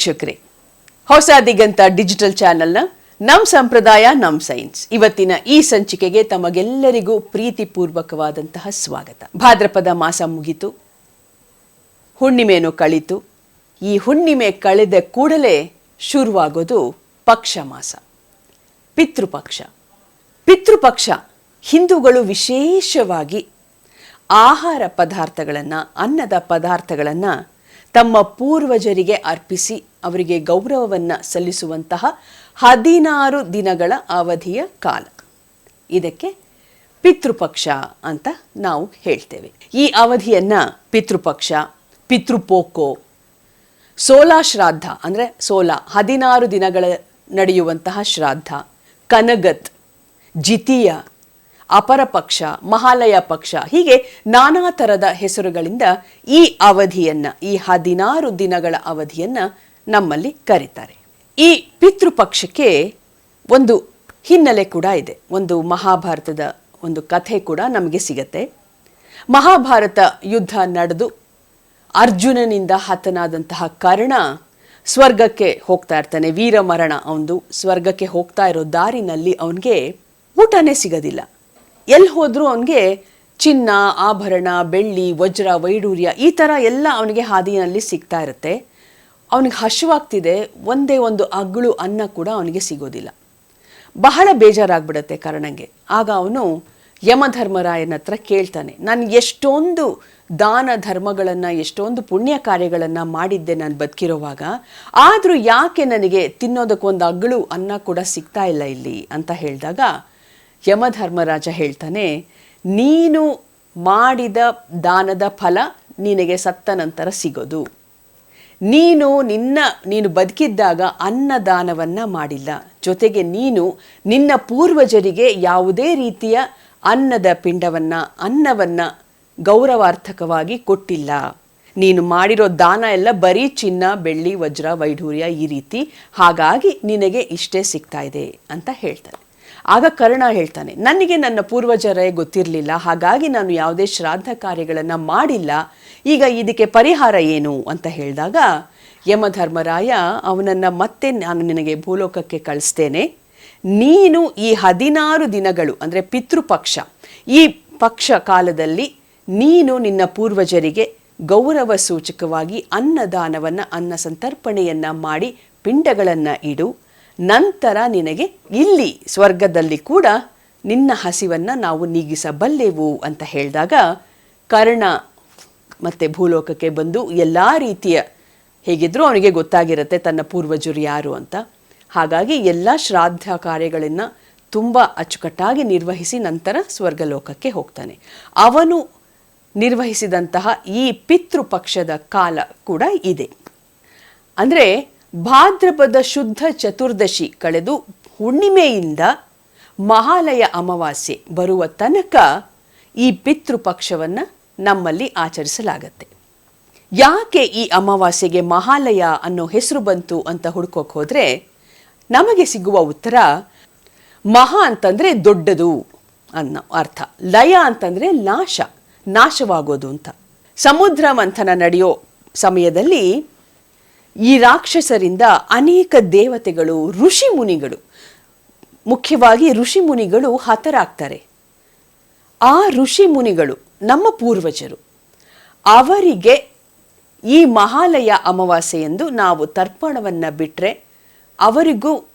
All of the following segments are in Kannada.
ವೀಕ್ಷಕರೇ, ಹೊಸ ದಿಗಂತ ಡಿಜಿಟಲ್ ಚಾನೆಲ್ನ ನಮ್ ಸಂಪ್ರದಾಯ, ನಮ್ ಸೈನ್ಸ್. ಇವತ್ತಿನ ಈ ಸಂಚಿಕೆಗೆ ತಮಗೆಲ್ಲರಿಗೂ ಪ್ರೀತಿಪೂರ್ವಕವಾದಂತಹ ಸ್ವಾಗತ. ಭಾದ್ರಪದ ಮಾಸ ಮುಗಿತು. ಹುಣ್ಣಿಮೆಯನ್ನು ಕಳಿತು. ಈ ಹುಣ್ಣಿಮೆ ಕಳೆದ ಕೂಡಲೇ ಶುರುವಾಗೋದು ಪಕ್ಷ ಮಾಸ. ಪಿತೃಪಕ್ಷ. ಪಿತೃಪಕ್ಷ ಹಿಂದೂಗಳು ವಿಶೇಷವಾಗಿ ಆಹಾರ ಪದಾರ್ಥಗಳನ್ನು, ಅನ್ನದ ಪದಾರ್ಥಗಳನ್ನು ತಮ್ಮ ಪೂರ್ವಜರಿಗೆ ಅರ್ಪಿಸಿ ಅವರಿಗೆ ಗೌರವವನ್ನು ಸಲ್ಲಿಸುವಂತಹ ಹದಿನಾರು ದಿನಗಳ ಅವಧಿಯ ಕಾಲ. ಇದಕ್ಕೆ ಪಿತೃಪಕ್ಷ ಅಂತ ನಾವು ಹೇಳ್ತೇವೆ. ಈ ಅವಧಿಯನ್ನು ಪಿತೃಪಕ್ಷ, ಪಿತೃಪೋಕೋ, ಸೋಲಾ ಶ್ರಾದ್ದ ಅಂದರೆ ಸೋಲ, ಹದಿನಾರು ದಿನಗಳ ನಡೆಯುವಂತಹ ಶ್ರಾದ್ದ ಕನಗತ್, ಜಿತಿಯ ಅಪರ ಪಕ್ಷ, ಮಹಾಲಯ ಪಕ್ಷ, ಹೀಗೆ ನಾನಾ ಥರದ ಹೆಸರುಗಳಿಂದ ಈ ಅವಧಿಯನ್ನ, ಈ ಹದಿನಾರು ದಿನಗಳ ಅವಧಿಯನ್ನ ನಮ್ಮಲ್ಲಿ ಕರೀತಾರೆ. ಈ ಪಿತೃಪಕ್ಷಕ್ಕೆ ಒಂದು ಹಿನ್ನೆಲೆ ಕೂಡ ಇದೆ. ಒಂದು ಮಹಾಭಾರತದ ಒಂದು ಕಥೆ ಕೂಡ ನಮಗೆ ಸಿಗತ್ತೆ. ಮಹಾಭಾರತ ಯುದ್ಧ ನಡೆದು ಅರ್ಜುನನಿಂದ ಹತನಾದಂತಹ ಕರ್ಣ ಸ್ವರ್ಗಕ್ಕೆ ಹೋಗ್ತಾ ಇರ್ತಾನೆ. ವೀರಮರಣ, ಅವನು ಸ್ವರ್ಗಕ್ಕೆ ಹೋಗ್ತಾ ಇರೋ ದಾರಿನಲ್ಲಿ ಅವನಿಗೆ ಊಟನೇ ಸಿಗೋದಿಲ್ಲ. ಎಲ್ಲಿ ಹೋದರೂ ಅವನಿಗೆ ಚಿನ್ನ, ಆಭರಣ, ಬೆಳ್ಳಿ, ವಜ್ರ, ವೈಡೂರ್ಯ ಈ ಥರ ಎಲ್ಲ ಅವನಿಗೆ ಹಾದಿಯಲ್ಲಿ ಸಿಗ್ತಾ ಇರುತ್ತೆ. ಅವನಿಗೆ ಹಶುವಾಗ್ತಿದೆ, ಒಂದೇ ಒಂದು ಅಗ್ಳು ಅನ್ನ ಕೂಡ ಅವನಿಗೆ ಸಿಗೋದಿಲ್ಲ. ಬಹಳ ಬೇಜಾರಾಗ್ಬಿಡುತ್ತೆ ಕರ್ಣಂಗೆ. ಆಗ ಅವನು ಯಮಧರ್ಮರಾಯನ ಹತ್ರ ಕೇಳ್ತಾನೆ, ನಾನು ಎಷ್ಟೊಂದು ದಾನ ಧರ್ಮಗಳನ್ನು, ಎಷ್ಟೊಂದು ಪುಣ್ಯ ಕಾರ್ಯಗಳನ್ನು ಮಾಡಿದ್ದೆ ನಾನು ಬದುಕಿರೋವಾಗ, ಆದರೂ ಯಾಕೆ ನನಗೆ ತಿನ್ನೋದಕ್ಕೊಂದು ಅಗ್ಳು ಅನ್ನ ಕೂಡ ಸಿಗ್ತಾ ಇಲ್ಲ ಇಲ್ಲಿ? ಅಂತ ಹೇಳಿದಾಗ ಯಮಧರ್ಮರಾಜ ಹೇಳ್ತಾನೆ, ನೀನು ಮಾಡಿದ ದಾನದ ಫಲ ನಿನಗೆ ಸತ್ತ ನಂತರ ಸಿಗೋದು. ನೀನು ನಿನ್ನ, ನೀನು ಬದುಕಿದ್ದಾಗ ಅನ್ನದಾನವನ್ನ ಮಾಡಿಲ್ಲ. ಜೊತೆಗೆ ನೀನು ನಿನ್ನ ಪೂರ್ವಜರಿಗೆ ಯಾವುದೇ ರೀತಿಯ ಅನ್ನದ ಪಿಂಡವನ್ನ, ಅನ್ನವನ್ನ ಗೌರವಾರ್ಥಕವಾಗಿ ಕೊಟ್ಟಿಲ್ಲ. ನೀನು ಮಾಡಿರೋ ದಾನ ಎಲ್ಲ ಬರೀ ಚಿನ್ನ, ಬೆಳ್ಳಿ, ವಜ್ರ, ವೈಢೂರ್ಯ ಈ ರೀತಿ ಹಾಗಾಗಿ ನಿನಗೆ ಇಷ್ಟೇ ಸಿಗ್ತಾ ಇದೆ ಅಂತ ಹೇಳ್ತಾನೆ ಆಗ ಕರ್ಣ ಹೇಳ್ತಾನೆ, ನನಗೆ ನನ್ನ ಪೂರ್ವಜರೇ ಗೊತ್ತಿರಲಿಲ್ಲ, ಹಾಗಾಗಿ ನಾನು ಯಾವುದೇ ಶ್ರಾದ್ದ ಕಾರ್ಯಗಳನ್ನು ಮಾಡಿಲ್ಲ. ಈಗ ಇದಕ್ಕೆ ಪರಿಹಾರ ಏನು? ಅಂತ ಹೇಳಿದಾಗ, ಯಮಧರ್ಮರಾಯ, ಅವನನ್ನು ಮತ್ತೆ ನಾನು ನಿನಗೆ ಭೂಲೋಕಕ್ಕೆ ಕಳಿಸ್ತೇನೆ. ನೀನು ಈ ಹದಿನಾರು ದಿನಗಳು, ಅಂದರೆ ಪಿತೃಪಕ್ಷ, ಈ ಪಕ್ಷ ಕಾಲದಲ್ಲಿ ನೀನು ನಿನ್ನ ಪೂರ್ವಜರಿಗೆ ಗೌರವ ಸೂಚಕವಾಗಿ ಅನ್ನದಾನವನ್ನು, ಅನ್ನ ಸಂತರ್ಪಣೆಯನ್ನು ಮಾಡಿ ಪಿಂಡಗಳನ್ನು ಇಡು. ನಂತರ ನಿನಗೆ ಇಲ್ಲಿ ಸ್ವರ್ಗದಲ್ಲಿ ಕೂಡ ನಿನ್ನ ಹಸಿವನ್ನು ನಾವು ನೀಗಿಸಬಲ್ಲೆವು ಅಂತ ಹೇಳಿದಾಗ ಕರ್ಣ ಮತ್ತೆ ಭೂಲೋಕಕ್ಕೆ ಬಂದು ಎಲ್ಲ ರೀತಿಯ ಹೇಗಿದ್ರೂ ಅವನಿಗೆ ಗೊತ್ತಾಗಿರುತ್ತೆ ತನ್ನ ಪೂರ್ವಜರು ಯಾರು ಅಂತ. ಹಾಗಾಗಿ ಎಲ್ಲ ಶ್ರಾದ್ದ ಕಾರ್ಯಗಳನ್ನು ತುಂಬ ಅಚ್ಚುಕಟ್ಟಾಗಿ ನಿರ್ವಹಿಸಿ ನಂತರ ಸ್ವರ್ಗಲೋಕಕ್ಕೆ ಹೋಗ್ತಾನೆ. ಅವನು ನಿರ್ವಹಿಸಿದಂತಹ ಈ ಪಿತೃಪಕ್ಷದ ಕಾಲ ಕೂಡ ಇದೆ. ಅಂದರೆ ಭಾದ್ರಪದ ಶುದ್ಧ ಚತುರ್ದಶಿ ಕಳೆದು ಹುಣ್ಣಿಮೆಯಿಂದ ಮಹಾಲಯ ಅಮಾವಾಸ್ಯೆ ಬರುವ ತನಕ ಈ ಪಿತೃಪಕ್ಷವನ್ನು ನಮ್ಮಲ್ಲಿ ಆಚರಿಸಲಾಗತ್ತೆ. ಯಾಕೆ ಈ ಅಮಾವಾಸ್ಯೆಗೆ ಮಹಾಲಯ ಅನ್ನೋ ಹೆಸರು ಬಂತು ಅಂತ ಹುಡ್ಕೋಕ್ ಹೋದರೆ ನಮಗೆ ಸಿಗುವ ಉತ್ತರ ಮಹಾ ಅಂತಂದ್ರೆ ದೊಡ್ಡದು ಅನ್ನೋ ಅರ್ಥ. ಲಯ ಅಂತಂದ್ರೆ ನಾಶ, ನಾಶವಾಗೋದು ಅಂತ. ಸಮುದ್ರ ಮಂಥನ ನಡೆಯೋ ಸಮಯದಲ್ಲಿ ಈ ರಾಕ್ಷಸರಿಂದ ಅನೇಕ ದೇವತೆಗಳು, ಋಷಿ ಮುನಿಗಳು, ಮುಖ್ಯವಾಗಿ ಋಷಿ ಮುನಿಗಳು ಹತರಾಗ್ತಾರೆ. ಆ ಋಷಿ ಮುನಿಗಳು ನಮ್ಮ ಪೂರ್ವಜರು. ಅವರಿಗೆ ಈ ಮಹಾಲಯ ಅಮಾವಾಸ್ಯೆ ಎಂದು ನಾವು ತರ್ಪಣವನ್ನು ಬಿಟ್ಟರೆ ಅವರಿಗೂ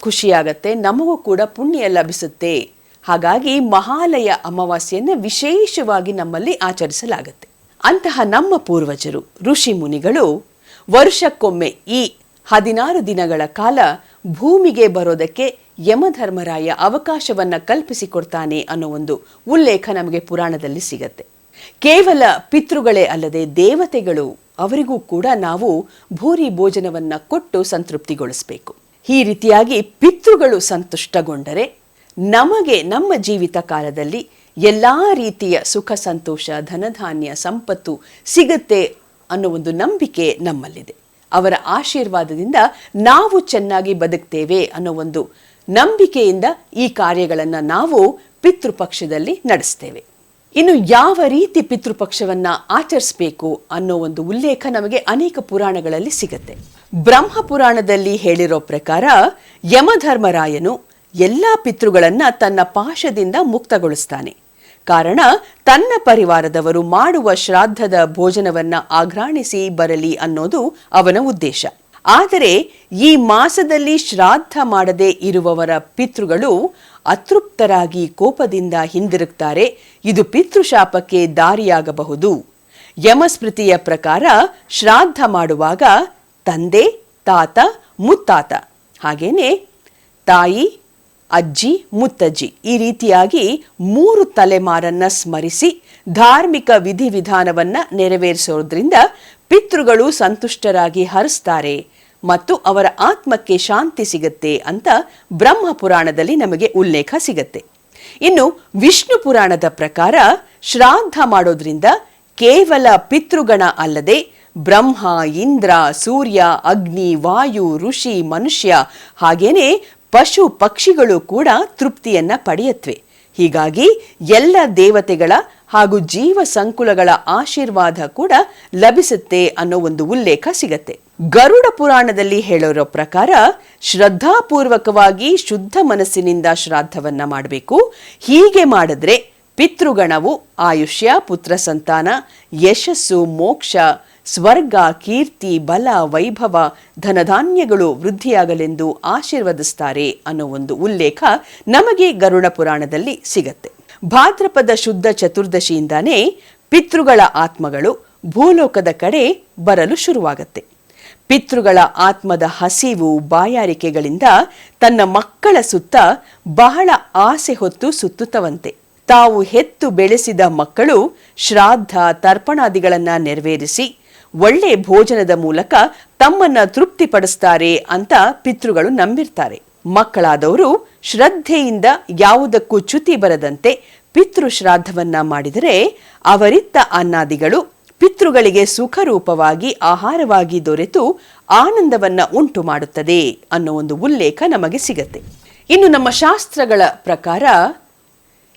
ಖುಷಿಯಾಗತ್ತೆ, ನಮಗೂ ಕೂಡ ಪುಣ್ಯ ಲಭಿಸುತ್ತೆ. ಹಾಗಾಗಿ ಮಹಾಲಯ ಅಮಾವಾಸ್ಯೆಯನ್ನು ವಿಶೇಷವಾಗಿ ನಮ್ಮಲ್ಲಿ ಆಚರಿಸಲಾಗುತ್ತೆ. ಅಂತಹ ನಮ್ಮ ಪೂರ್ವಜರು, ಋಷಿ ಮುನಿಗಳು ವರ್ಷಕ್ಕೊಮ್ಮೆ ಈ ಹದಿನಾರು ದಿನಗಳ ಕಾಲ ಭೂಮಿಗೆ ಬರೋದಕ್ಕೆ ಯಮಧರ್ಮರಾಯ ಅವಕಾಶವನ್ನ ಕಲ್ಪಿಸಿಕೊಡ್ತಾನೆ ಅನ್ನೋ ಒಂದು ಉಲ್ಲೇಖ ನಮಗೆ ಪುರಾಣದಲ್ಲಿ ಸಿಗತ್ತೆ. ಕೇವಲ ಪಿತೃಗಳೇ ಅಲ್ಲದೆ ದೇವತೆಗಳು ಅವರಿಗೂ ಕೂಡ ನಾವು ಭೂರಿ ಭೋಜನವನ್ನ ಕೊಟ್ಟು ಸಂತೃಪ್ತಿಗೊಳಿಸಬೇಕು. ಈ ರೀತಿಯಾಗಿ ಪಿತೃಗಳು ಸಂತುಷ್ಟಗೊಂಡರೆ ನಮಗೆ ನಮ್ಮ ಜೀವಿತ ಕಾಲದಲ್ಲಿ ಎಲ್ಲಾ ರೀತಿಯ ಸುಖ, ಸಂತೋಷ, ಧನಧಾನ್ಯ, ಸಂಪತ್ತು ಸಿಗುತ್ತೆ ಅನ್ನೋ ಒಂದು ನಂಬಿಕೆ ನಮ್ಮಲ್ಲಿದೆ. ಅವರ ಆಶೀರ್ವಾದದಿಂದ ನಾವು ಚೆನ್ನಾಗಿ ಬದುಕ್ತೇವೆ ಅನ್ನೋ ಒಂದು ನಂಬಿಕೆಯಿಂದ ಈ ಕಾರ್ಯಗಳನ್ನು ನಾವು ಪಿತೃಪಕ್ಷದಲ್ಲಿ ನಡೆಸ್ತೇವೆ. ಇನ್ನು ಯಾವ ರೀತಿ ಪಿತೃಪಕ್ಷವನ್ನ ಆಚರಿಸಬೇಕು ಅನ್ನೋ ಒಂದು ಉಲ್ಲೇಖ ನಮಗೆ ಅನೇಕ ಪುರಾಣಗಳಲ್ಲಿ ಸಿಗುತ್ತೆ. ಬ್ರಹ್ಮ ಪುರಾಣದಲ್ಲಿ ಹೇಳಿರೋ ಪ್ರಕಾರ ಯಮಧರ್ಮರಾಯನು ಎಲ್ಲಾ ಪಿತೃಗಳನ್ನ ತನ್ನ ಪಾಶದಿಂದ ಮುಕ್ತಗೊಳಿಸ್ತಾನೆ. ಕಾರಣ ತನ್ನ ಪರಿವಾರದವರು ಮಾಡುವ ಶ್ರಾದ್ದದ ಭೋಜನವನ್ನ ಆಘ್ರಾಣಿಸಿ ಬರಲಿ ಅನ್ನೋದು ಅವನ ಉದ್ದೇಶ. ಆದರೆ ಈ ಮಾಸದಲ್ಲಿ ಶ್ರಾದ್ದ ಮಾಡದೆ ಇರುವವರ ಪಿತೃಗಳು ಅತೃಪ್ತರಾಗಿ ಕೋಪದಿಂದ ಹಿಂದಿರುತ್ತಾರೆ ಇದು ಪಿತೃಶಾಪಕ್ಕೆ ದಾರಿಯಾಗಬಹುದು. ಯಮಸ್ಮೃತಿಯ ಪ್ರಕಾರ ಶ್ರಾದ್ದ ಮಾಡುವಾಗ ತಂದೆ, ತಾತ, ಮುತ್ತಾತ ಹಾಗೇನೆ ತಾಯಿ ಅಜ್ಜಿ, ಮುತ್ತಜ್ಜಿ ಈ ರೀತಿಯಾಗಿ ಮೂರು ತಲೆಮಾರನ್ನ ಸ್ಮರಿಸಿ ಧಾರ್ಮಿಕ ವಿಧಿವಿಧಾನವನ್ನ ನೆರವೇರಿಸೋದ್ರಿಂದ ಪಿತೃಗಳು ಸಂತುಷ್ಟರಾಗಿ ಹರಿಸ್ತಾರೆ ಮತ್ತು ಅವರ ಆತ್ಮಕ್ಕೆ ಶಾಂತಿ ಸಿಗತ್ತೆ ಅಂತ ಬ್ರಹ್ಮ ಪುರಾಣದಲ್ಲಿ ನಮಗೆ ಉಲ್ಲೇಖ ಸಿಗತ್ತೆ. ಇನ್ನು ವಿಷ್ಣು ಪುರಾಣದ ಪ್ರಕಾರ ಶ್ರಾದ್ದ ಮಾಡೋದ್ರಿಂದ ಕೇವಲ ಪಿತೃಗಣ ಅಲ್ಲದೆ ಬ್ರಹ್ಮ, ಇಂದ್ರ, ಸೂರ್ಯ, ಅಗ್ನಿ, ವಾಯು, ಋಷಿ, ಮನುಷ್ಯ ಹಾಗೇನೆ ಪಶು ಪಕ್ಷಿಗಳು ಕೂಡ ತೃಪ್ತಿಯನ್ನ ಪಡೆಯತ್ವೆ. ಹೀಗಾಗಿ ಎಲ್ಲ ದೇವತೆಗಳ ಹಾಗೂ ಜೀವ ಸಂಕುಲಗಳ ಆಶೀರ್ವಾದ ಕೂಡ ಲಭಿಸುತ್ತೆ ಅನ್ನೋ ಒಂದು ಉಲ್ಲೇಖ ಸಿಗತ್ತೆ. ಗರುಡ ಪುರಾಣದಲ್ಲಿ ಹೇಳೋರೋ ಪ್ರಕಾರ ಶ್ರದ್ಧಾಪೂರ್ವಕವಾಗಿ ಶುದ್ಧ ಮನಸ್ಸಿನಿಂದ ಶ್ರಾದ್ದವನ್ನ ಮಾಡಬೇಕು. ಹೀಗೆ ಮಾಡಿದ್ರೆ ಪಿತೃಗಣವು ಆಯುಷ್ಯ, ಪುತ್ರ ಸಂತಾನ, ಯಶಸ್ಸು, ಮೋಕ್ಷ ಸ್ವರ್ಗ, ಕೀರ್ತಿ, ಬಲ, ವೈಭವ, ಧನಧಾನ್ಯಗಳು ವೃದ್ಧಿಯಾಗಲೆಂದು ಆಶೀರ್ವದಿಸ್ತಾರೆ ಅನ್ನೋ ಒಂದು ಉಲ್ಲೇಖ ನಮಗೆ ಗರುಡ ಪುರಾಣದಲ್ಲಿ ಸಿಗತ್ತೆ. ಭಾದ್ರಪದ ಶುದ್ಧ ಚತುರ್ದಶಿಯಿಂದಾನೇ ಪಿತೃಗಳ ಆತ್ಮಗಳು ಭೂಲೋಕದ ಕಡೆ ಬರಲು ಶುರುವಾಗತ್ತೆ. ಪಿತೃಗಳ ಆತ್ಮದ ಹಸಿವು ಬಾಯಾರಿಕೆಗಳಿಂದ ತನ್ನ ಮಕ್ಕಳ ಸುತ್ತ ಬಹಳ ಆಸೆ ಹೊತ್ತು ಸುತ್ತುತ್ತವಂತೆ. ತಾವು ಹೆತ್ತು ಬೆಳೆಸಿದ ಮಕ್ಕಳು ಶ್ರಾದ್ದ, ತರ್ಪಣಾದಿಗಳನ್ನು ನೆರವೇರಿಸಿ ಒಳ್ಳೆ ಭೋಜನದ ಮೂಲಕ ತಮ್ಮನ್ನ ತೃಪ್ತಿಪಡಿಸ್ತಾರೆ ಅಂತ ಪಿತೃಗಳು ನಂಬಿರ್ತಾರೆ. ಮಕ್ಕಳಾದವರು ಶ್ರದ್ಧೆಯಿಂದ ಯಾವುದಕ್ಕೂ ಚ್ಯುತಿ ಬರದಂತೆ ಪಿತೃ ಶ್ರಾದ್ದವನ್ನ ಮಾಡಿದರೆ ಅವರಿತ್ತ ಅನ್ನಾದಿಗಳು ಪಿತೃಗಳಿಗೆ ಸುಖರೂಪವಾಗಿ ಆಹಾರವಾಗಿ ದೊರೆತು ಆನಂದವನ್ನ ಉಂಟು ಮಾಡುತ್ತದೆ ಅನ್ನೋ ಒಂದು ಉಲ್ಲೇಖ ನಮಗೆ ಸಿಗತ್ತೆ. ಇನ್ನು ನಮ್ಮ ಶಾಸ್ತ್ರಗಳ ಪ್ರಕಾರ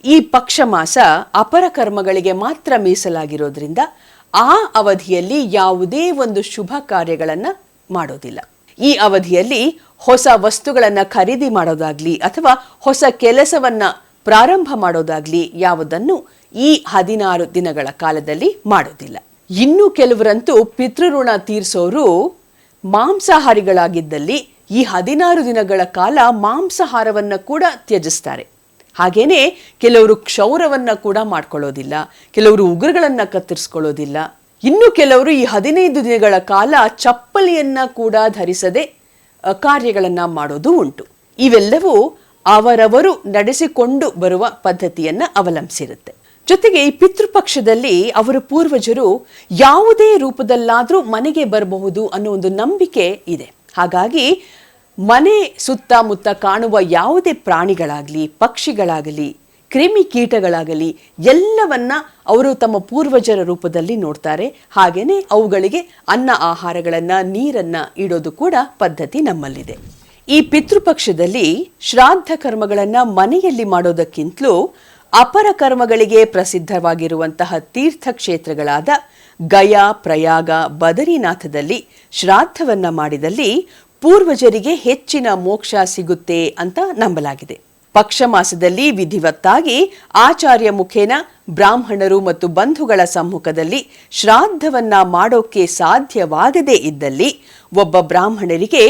ಈ ಪಕ್ಷ ಮಾಸ ಅಪರ ಕರ್ಮಗಳಿಗೆ ಮಾತ್ರ ಮೀಸಲಾಗಿರೋದ್ರಿಂದ ಆ ಅವಧಿಯಲ್ಲಿ ಯಾವುದೇ ಒಂದು ಶುಭ ಕಾರ್ಯಗಳನ್ನು ಮಾಡೋದಿಲ್ಲ. ಈ ಅವಧಿಯಲ್ಲಿ ಹೊಸ ವಸ್ತುಗಳನ್ನು ಖರೀದಿ ಮಾಡೋದಾಗ್ಲಿ ಅಥವಾ ಹೊಸ ಕೆಲಸವನ್ನ ಪ್ರಾರಂಭ ಮಾಡೋದಾಗ್ಲಿ ಯಾವುದನ್ನು ಈ ಹದಿನಾರು ದಿನಗಳ ಕಾಲದಲ್ಲಿ ಮಾಡೋದಿಲ್ಲ. ಇನ್ನು ಕೆಲವರಂತೂ ಪಿತೃಋಣ ತೀರಿಸೋರು ಮಾಂಸಾಹಾರಿಗಳಾಗಿದ್ದಲ್ಲಿ ಈ ಹದಿನಾರು ದಿನಗಳ ಕಾಲ ಮಾಂಸಾಹಾರವನ್ನ ಕೂಡ ತ್ಯಜಿಸ್ತಾರೆ. ಹಾಗೇನೆ ಕೆಲವರು ಕ್ಷೌರವನ್ನ ಕೂಡ ಮಾಡ್ಕೊಳ್ಳೋದಿಲ್ಲ, ಕೆಲವರು ಉಗ್ರಗಳನ್ನ ಕತ್ತರಿಸ್ಕೊಳ್ಳೋದಿಲ್ಲ. ಇನ್ನು ಕೆಲವರು ಈ ಹದಿನೈದು ದಿನಗಳ ಕಾಲ ಚಪ್ಪಲಿಯನ್ನ ಕೂಡ ಧರಿಸದೆ ಕಾರ್ಯಗಳನ್ನು ಮಾಡೋದು ಉಂಟು. ಇವೆಲ್ಲವೂ ಅವರವರು ನಡೆಸಿಕೊಂಡು ಬರುವ ಪದ್ಧತಿಯನ್ನ ಅವಲಂಬಿಸಿರುತ್ತೆ. ಜೊತೆಗೆ ಈ ಪಿತೃಪಕ್ಷದಲ್ಲಿ ಅವರ ಪೂರ್ವಜರು ಯಾವುದೇ ರೂಪದಲ್ಲಾದ್ರೂ ಮನೆಗೆ ಬರಬಹುದು ಅನ್ನೋ ಒಂದು ನಂಬಿಕೆ ಇದೆ. ಹಾಗಾಗಿ ಮನೆ ಸುತ್ತಮುತ್ತ ಕಾಣುವ ಯಾವುದೇ ಪ್ರಾಣಿಗಳಾಗಲಿ, ಪಕ್ಷಿಗಳಾಗಲಿ, ಕ್ರಿಮಿ ಕೀಟಗಳಾಗಲಿ, ಎಲ್ಲವನ್ನ ಅವರು ತಮ್ಮ ಪೂರ್ವಜರ ರೂಪದಲ್ಲಿ ನೋಡ್ತಾರೆ. ಹಾಗೆಯೇ ಅವುಗಳಿಗೆ ಅನ್ನ ಆಹಾರಗಳನ್ನ, ನೀರನ್ನ ಇಡೋದು ಕೂಡ ಪದ್ಧತಿ ನಮ್ಮಲ್ಲಿದೆ. ಈ ಪಿತೃಪಕ್ಷದಲ್ಲಿ ಶ್ರಾದ್ದ ಕರ್ಮಗಳನ್ನ ಮನೆಯಲ್ಲಿ ಮಾಡೋದಕ್ಕಿಂತಲೂ ಅಪರ ಕರ್ಮಗಳಿಗೆ ಪ್ರಸಿದ್ಧವಾಗಿರುವಂತಹ ತೀರ್ಥಕ್ಷೇತ್ರಗಳಾದ ಗಯಾ, ಪ್ರಯಾಗ, ಬದರಿನಾಥದಲ್ಲಿ ಶ್ರಾದ್ದವನ್ನ ಮಾಡಿದಲ್ಲಿ ಪೂರ್ವಜರಿಗೆ ಹೆಚ್ಚಿನ ಮೋಕ್ಷ ಸಿಗುತ್ತೆ ಅಂತ ನಂಬಲಾಗಿದೆ. ಪಕ್ಷ ಮಾಸದಲ್ಲಿ ವಿಧಿವತ್ತಾಗಿ ಆಚಾರ್ಯ ಮುಖೇನ ಬ್ರಾಹ್ಮಣರು ಮತ್ತು ಬಂಧುಗಳ ಸಮ್ಮುಖದಲ್ಲಿ ಶ್ರಾದ್ದವನ್ನ ಮಾಡೋಕೆ ಸಾಧ್ಯವಾಗದೇ ಇದ್ದಲ್ಲಿ ಒಬ್ಬ ಬ್ರಾಹ್ಮಣರಿಗೆ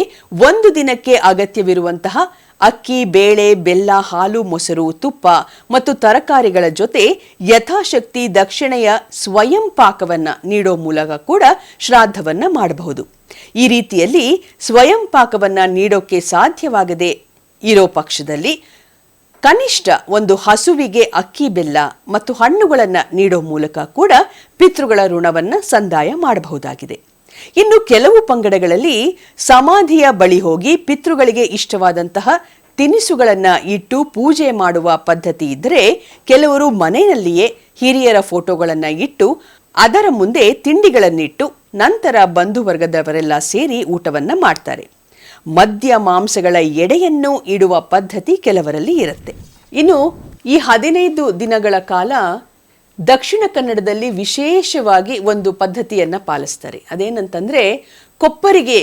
ಒಂದು ದಿನಕ್ಕೆ ಅಗತ್ಯವಿರುವಂತಹ ಅಕ್ಕಿ, ಬೇಳೆ, ಬೆಲ್ಲ, ಹಾಲು, ಮೊಸರು, ತುಪ್ಪ ಮತ್ತು ತರಕಾರಿಗಳ ಜೊತೆ ಯಥಾಶಕ್ತಿ ದಕ್ಷಿಣೆಯ ಸ್ವಯಂ ಪಾಕವನ್ನ ನೀಡೋ ಮೂಲಕ ಕೂಡ ಶ್ರಾದ್ದವನ್ನ ಮಾಡಬಹುದು. ಈ ರೀತಿಯಲ್ಲಿ ಸ್ವಯಂ ಪಾಕವನ್ನ ನೀಡೋಕೆ ಸಾಧ್ಯವಾಗದೆ ಇರೋ ಪಕ್ಷದಲ್ಲಿ ಕನಿಷ್ಠ ಒಂದು ಹಸುವಿಗೆ ಅಕ್ಕಿ ಬೆಲ್ಲ ಮತ್ತು ಹಣ್ಣುಗಳನ್ನು ನೀಡೋ ಮೂಲಕ ಕೂಡ ಪಿತೃಗಳ ಋಣವನ್ನು ಸಂದಾಯ ಮಾಡಬಹುದಾಗಿದೆ. ಇನ್ನು ಕೆಲವು ಪಂಗಡಗಳಲ್ಲಿ ಸಮಾಧಿಯ ಬಳಿ ಹೋಗಿ ಪಿತೃಗಳಿಗೆ ಇಷ್ಟವಾದಂತಹ ತಿನಿಸುಗಳನ್ನು ಇಟ್ಟು ಪೂಜೆ ಮಾಡುವ ಪದ್ಧತಿ ಇದ್ದರೆ ಕೆಲವರು ಮನೆಯಲ್ಲಿಯೇ ಹಿರಿಯರ ಫೋಟೋಗಳನ್ನು ಇಟ್ಟು ಅದರ ಮುಂದೆ ತಿಂಡಿಗಳನ್ನಿಟ್ಟು ನಂತರ ಬಂಧುವರ್ಗದವರೆಲ್ಲ ಸೇರಿ ಊಟವನ್ನ ಮಾಡ್ತಾರೆ. ಮದ್ಯ ಮಾಂಸಗಳ ಎಡೆಯನ್ನು ಇಡುವ ಪದ್ಧತಿ ಕೆಲವರಲ್ಲಿ ಇರುತ್ತೆ. ಇನ್ನು ಈ ಹದಿನೈದು ದಿನಗಳ ಕಾಲ ದಕ್ಷಿಣ ಕನ್ನಡದಲ್ಲಿ ವಿಶೇಷವಾಗಿ ಒಂದು ಪದ್ಧತಿಯನ್ನ ಪಾಲಿಸ್ತಾರೆ. ಅದೇನಂತಂದ್ರೆ ಕೊಪ್ಪರಿಗೆ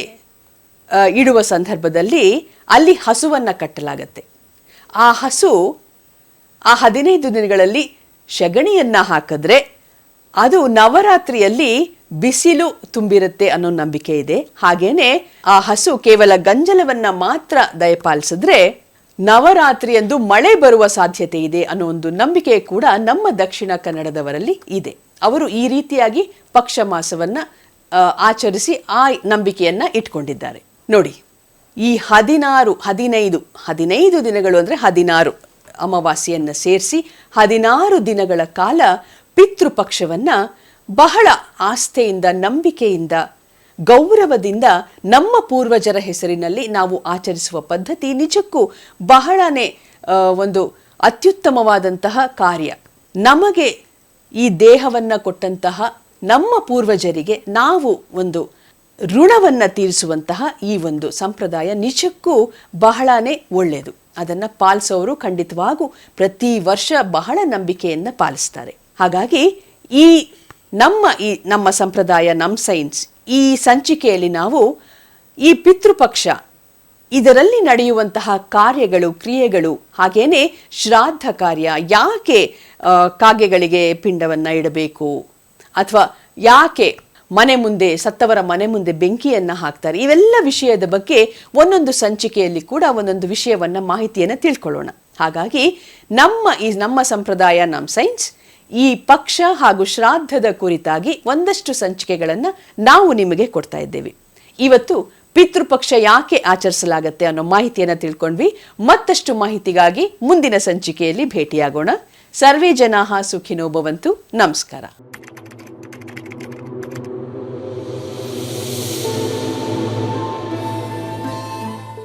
ಇಡುವ ಸಂದರ್ಭದಲ್ಲಿ ಅಲ್ಲಿ ಹಸುವನ್ನು ಕಟ್ಟಲಾಗತ್ತೆ. ಆ ಹಸು ಆ ಹದಿನೈದು ದಿನಗಳಲ್ಲಿ ಶಗಣಿಯನ್ನು ಹಾಕಿದ್ರೆ ಅದು ನವರಾತ್ರಿಯಲ್ಲಿ ಬಿಸಿಲು ತುಂಬಿರುತ್ತೆ ಅನ್ನೋ ನಂಬಿಕೆ ಇದೆ. ಹಾಗೇನೆ ಆ ಹಸು ಕೇವಲ ಗಂಜಲವನ್ನ ಮಾತ್ರ ದಯಪಾಲಿಸಿದ್ರೆ ನವರಾತ್ರಿಯಂದು ಮಳೆ ಬರುವ ಸಾಧ್ಯತೆ ಇದೆ ಅನ್ನೋ ಒಂದು ನಂಬಿಕೆ ಕೂಡ ನಮ್ಮ ದಕ್ಷಿಣ ಕನ್ನಡದವರಲ್ಲಿ ಇದೆ. ಅವರು ಈ ರೀತಿಯಾಗಿ ಪಕ್ಷ ಮಾಸವನ್ನ ಆಚರಿಸಿ ಆ ನಂಬಿಕೆಯನ್ನ ಇಟ್ಕೊಂಡಿದ್ದಾರೆ. ನೋಡಿ, ಈ ಹದಿನಾರು, ಹದಿನೈದು ಹದಿನೈದು ದಿನಗಳು ಅಂದ್ರೆ ಹದಿನಾರು ಅಮಾವಾಸ್ಯೆಯನ್ನು ಸೇರಿಸಿ ಹದಿನಾರು ದಿನಗಳ ಕಾಲ ಪಿತೃಪಕ್ಷವನ್ನು ಬಹಳ ಆಸ್ಥೆಯಿಂದ, ನಂಬಿಕೆಯಿಂದ, ಗೌರವದಿಂದ ನಮ್ಮ ಪೂರ್ವಜರ ಹೆಸರಿನಲ್ಲಿ ನಾವು ಆಚರಿಸುವ ಪದ್ಧತಿ ನಿಜಕ್ಕೂ ಬಹಳನೇ ಒಂದು ಅತ್ಯುತ್ತಮವಾದಂತಹ ಕಾರ್ಯ. ನಮಗೆ ಈ ದೇಹವನ್ನು ಕೊಟ್ಟಂತಹ ನಮ್ಮ ಪೂರ್ವಜರಿಗೆ ನಾವು ಒಂದು ಋಣವನ್ನು ತೀರಿಸುವಂತಹ ಈ ಒಂದು ಸಂಪ್ರದಾಯ ನಿಜಕ್ಕೂ ಬಹಳನೇ ಒಳ್ಳೆಯದು. ಅದನ್ನು ಪಾಲಿಸೋರು ಖಂಡಿತವಾಗೂ ಪ್ರತಿ ವರ್ಷ ಬಹಳ ನಂಬಿಕೆಯನ್ನು ಪಾಲಿಸ್ತಾರೆ. ಹಾಗಾಗಿ ಈ ನಮ್ಮ ಈ, ನಮ್ಮ ಸಂಪ್ರದಾಯ, ನಮ್ಮ ಸೈನ್ಸ್ ಈ ಸಂಚಿಕೆಯಲ್ಲಿ ನಾವು ಈ ಪಿತೃಪಕ್ಷ, ಇದರಲ್ಲಿ ನಡೆಯುವಂತಹ ಕಾರ್ಯಗಳು, ಕ್ರಿಯೆಗಳು ಹಾಗೇನೆ ಶ್ರಾದ್ದ ಕಾರ್ಯ, ಯಾಕೆ ಕಾಗೆಗಳಿಗೆ ಪಿಂಡವನ್ನ ಇಡಬೇಕು? ಅಥವಾ ಯಾಕೆ ಮನೆ ಮುಂದೆ, ಸತ್ತವರ ಮನೆ ಮುಂದೆ ಬೆಂಕಿಯನ್ನ ಹಾಕ್ತಾರೆ? ಇವೆಲ್ಲ ವಿಷಯದ ಬಗ್ಗೆ ಒಂದೊಂದು ಸಂಚಿಕೆಯಲ್ಲಿ ಕೂಡ ಒಂದೊಂದು ವಿಷಯವನ್ನ ಮಾಹಿತಿಯನ್ನು ತಿಳ್ಕೊಳ್ಳೋಣ. ಹಾಗಾಗಿ ನಮ್ಮ ಈ, ನಮ್ಮ ಸಂಪ್ರದಾಯ, ನಮ್ಮ ಸೈನ್ಸ್ ಈ ಪಕ್ಷ ಹಾಗೂ ಶ್ರಾದ್ದದ ಕುರಿತಾಗಿ ಒಂದಷ್ಟು ಸಂಚಿಕೆಗಳನ್ನು ನಾವು ನಿಮಗೆ ಕೊಡ್ತಾ ಇದ್ದೇವೆ. ಇವತ್ತು ಪಿತೃಪಕ್ಷ ಯಾಕೆ ಆಚರಿಸಲಾಗತ್ತೆ ಅನ್ನೋ ಮಾಹಿತಿಯನ್ನು ತಿಳ್ಕೊಂಡ್ವಿ. ಮತ್ತಷ್ಟು ಮಾಹಿತಿಗಾಗಿ ಮುಂದಿನ ಸಂಚಿಕೆಯಲ್ಲಿ ಭೇಟಿಯಾಗೋಣ. ಸರ್ವೇ ಜನಾಹ ಸುಖಿನೋ ನಮಸ್ಕಾರ.